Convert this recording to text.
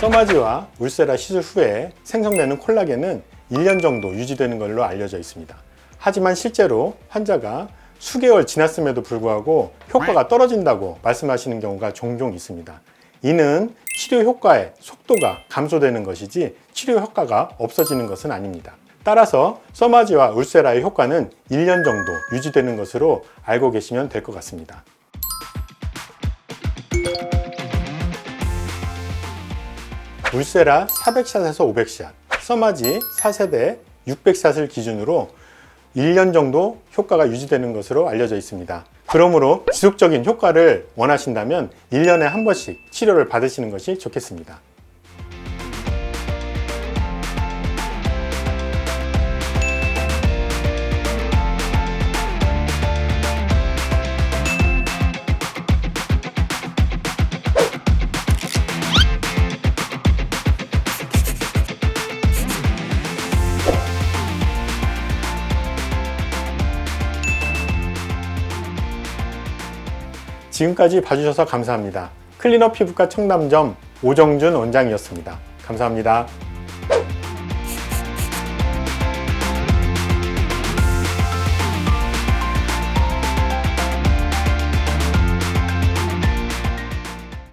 써마지와 울세라 시술 후에 생성되는 콜라겐은 1년 정도 유지되는 걸로 알려져 있습니다. 하지만 실제로 환자가 수개월 지났음에도 불구하고 효과가 떨어진다고 말씀하시는 경우가 종종 있습니다. 이는 치료 효과의 속도가 감소되는 것이지 치료 효과가 없어지는 것은 아닙니다. 따라서 써마지와 울세라의 효과는 1년 정도 유지되는 것으로 알고 계시면 될 것 같습니다. 울세라 400샷에서 500샷, 써마지 4세대 600샷을 기준으로 1년 정도 효과가 유지되는 것으로 알려져 있습니다. 그러므로 지속적인 효과를 원하신다면 1년에 한 번씩 치료를 받으시는 것이 좋겠습니다. 지금까지 봐주셔서 감사합니다. 클리너 피부과 청담점 오정준 원장이었습니다. 감사합니다.